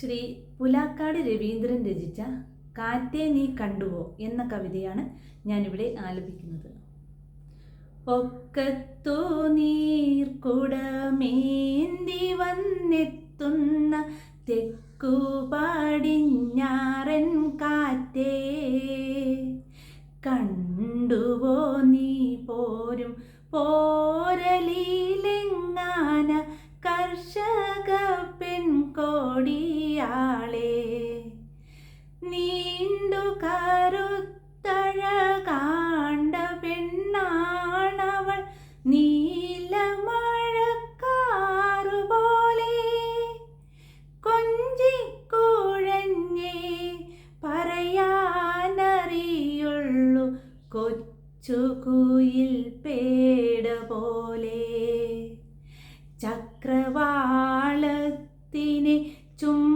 ശ്രീ പുലാക്കാട് രവീന്ദ്രൻ രചിച്ച കാറ്റേ നീ കണ്ടുവോ എന്ന കവിതയാണ് ഞാനിവിടെ ആലപിക്കുന്നത്. ഒക്കത്തോ നീർക്കുടമേന്തി വന്നെത്തുന്ന തെക്കു കാറ്റേ കണ്ടുവോ നീ പോരും പോരലിലെങ്ങാന കർഷക പെൺകോടിയാളെ നീണ്ടു കറുത്തഴകാണ്ട പെണ്ണാണവൾ നീലമഴക്കാറുപോലെ കൊഞ്ചിക്കുഴഞ്ഞേ പറയാനറിയുള്ളൂ കൊച്ചുകുയിൽ പേട പോലെ. ചക്രവാളത്തിനെ ചുംബിച്ചുണർത്തുന്ന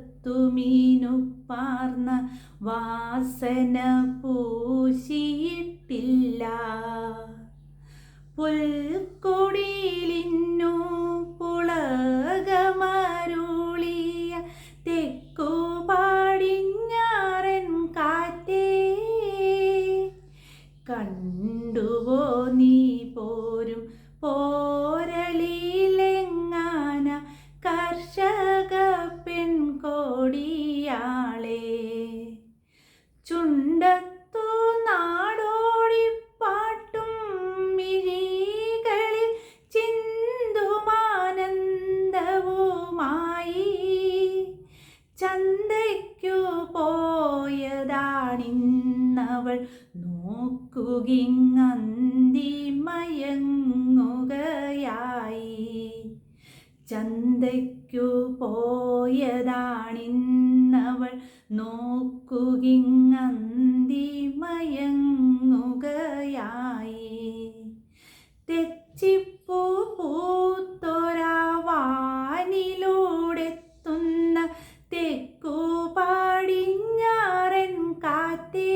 മുഖത്തുമീനുപ്പാർന്ന വാസന പൂശിയിട്ടില്ല. പുൽക്കൊടിയിലിന്നു പുളകമരുളിയ തെക്കു ചുണ്ടത്തു നാടോടിപ്പാട്ടും മിഴികളിൽ ചിന്തുമാനന്ദവുമായി ചന്തയ്ക്കു പോയതാണിന്നവൾ നോക്കുകിങ്ങന്തി മയങ്ങുകയായി ചന്തയ്ക്കു പോയതാണിന്നവൾ നോക്കുകിങ്ങന്തി മയങ്ങുകയായി തെച്ചിപ്പൂ പൂത്തൊരാവാനിലൂടെത്തുന്ന തെക്കു പാടിഞ്ഞാറൻ കാത്തേ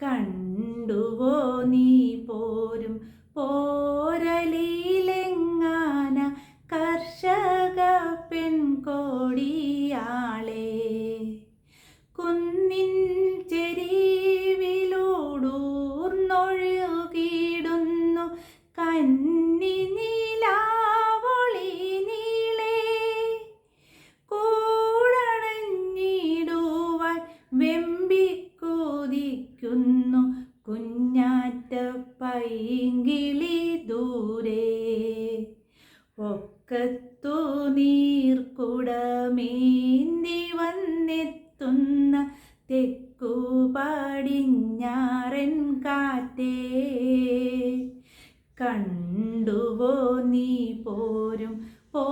കണ്ടുവോ നീ പൈങ്കിളി ദൂരെ. ഒക്കത്തു നീർക്കുടമേന്തി വന്നെത്തുന്ന തെക്കു പടിഞ്ഞാറൻ കാറ്റേ. കണ്ടുവോ നീ പോരും പോ